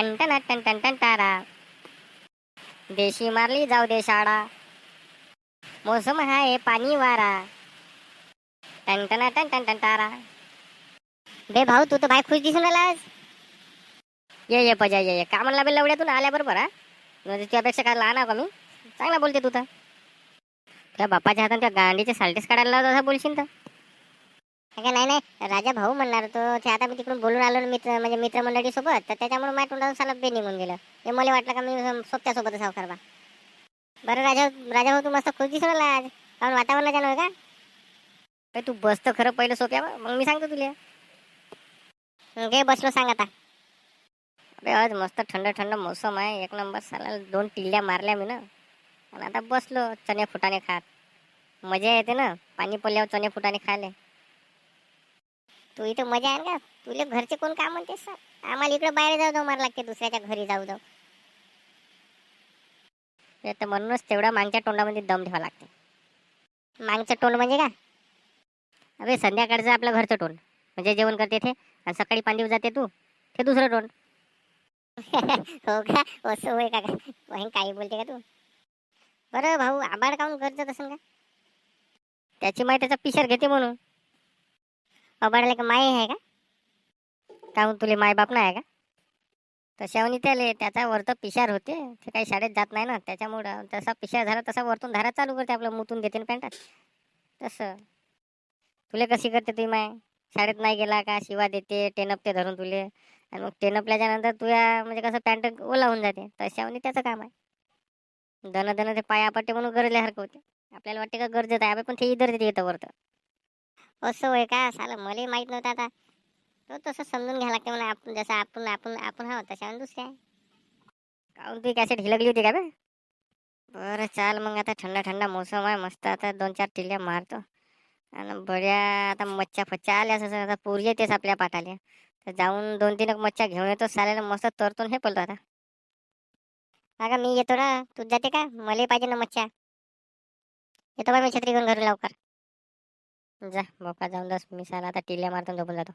Ton टन टन टन टन टारा देशी मारली जाऊ दे शाळा. मोसम आहे पाणी वारा. टन टन टन टन टन टारा बे भाऊ तू तर बाय खुश दिसून आलास ये ये पजा ये ये. का म्हणला बे लवड्यातून आल्या बरोबर हा? म्हणजे तुझ्यापेक्षा काय लहान का मी? चांगला बोलते तू तर. त्या बापाच्या हातात त्या गांडीचे साल्टेस काढायला लावत असं बोलशील तर. अगं नाही नाही. राजा भाऊ म्हणणार तो ते आता मी तिकडून बोलून आलो ना मित्र म्हणजे मित्रमंडळी सोबत. तर त्याच्यामुळे माझ्या तोंडातून साला बे निघून गेलं. हे मला वाटलं का मी सोबत्या सोबत सावकार बा बरं राजा राजा भाऊ तू मस्त खुश दिसून आला आज. कारण वातावरणाच्या नव्हे का? तू बस तर खरं पहिलं सोप्या. मग मी सांगतो तुला. घे बसलो सांग आता. अरे आज मस्त थंड थंड मौसम आहे. एक नंबर साला दोन टिल्ल्या मारल्या मी ना. आणि आता बसलो चणे फुटाने खात. मजा येते ना. पाणी पडल्यावर चणे फुटाने खायला. तू इथं मजा आहे का? तुले घरचे कोण काम म्हणतेस सर? आम्हाला इकडे बाहेर जाऊ जाऊ मला लागते दुसऱ्याच्या घरी जाऊ जाऊ ते तर म्हणूनच तेवढा मागच्या तोंडामध्ये दम ठेवा लागते. मागचं तोंड म्हणजे का? अरे संध्याकाळचं आपलं घरचं तोंड. म्हणजे जेवण करते ते आणि सकाळी पाणी जाते तू ते दुसरं तोंड. हो का? असं होय का? काय काही बोलते का तू? बरं भाऊ आबाड काऊन गरजत असेल का? त्याची माहिती त्याचा पिशर घेते म्हणून. आबाडला का माय आहे का? काहून तुले मायबाप नाही आहे का? तशावनी त्याले त्याचा वरतं पिशार होते. ते काही शाळेत जात नाही ना त्याच्यामुळं तसा पिशार झाला तसा वरतून धारा चालू करते आपलं मुतून देते ना पॅन्टात. तसं. तुले कशी करते तुम्ही माय? शाळेत नाही गेला का? शिवा देते टेनपते धरून तुले. आणि मग टेनपल्याच्या नंतर तुया म्हणजे कसं पॅन्ट ओला होऊन जाते तशावनी त्याचं काम आहे. धन धन ते पाय आपटे म्हणून गरजल्यासारखं होते आपल्याला वाटते का गरजेत आहे? अबे पण ते इधर देते येतं वरतं. असं होय का साला मला माहीत नव्हतं आता. तो तसं समजून घ्यायला लागते म्हणा आपण जसं आपण आपण आपण हा तशा दुसऱ्या आहे. काहून तुझी कॅसेट हिलगली होती का बे? बरं चाल मग आता थंडा थंडा मोसम आहे मस्त आता दोन चार टिल्ल्या मारतो. आणि बड्या आता मच्छा फच्छा आल्या असं आता पुरी येतेच आपल्या पाठाले. तर जाऊन दोन तीन मच्छा घेऊन येतो साल्याला मस्त तरतो हे पडतो आता. अगं मी येतो ना तू जाते का? मला पाहिजे ना मच्छा येतो बा मी छत्री घेऊन घरी लवकर. जा मोका जाऊन दस मी साला आता टिल्ल्या मारतो झोपून जातो.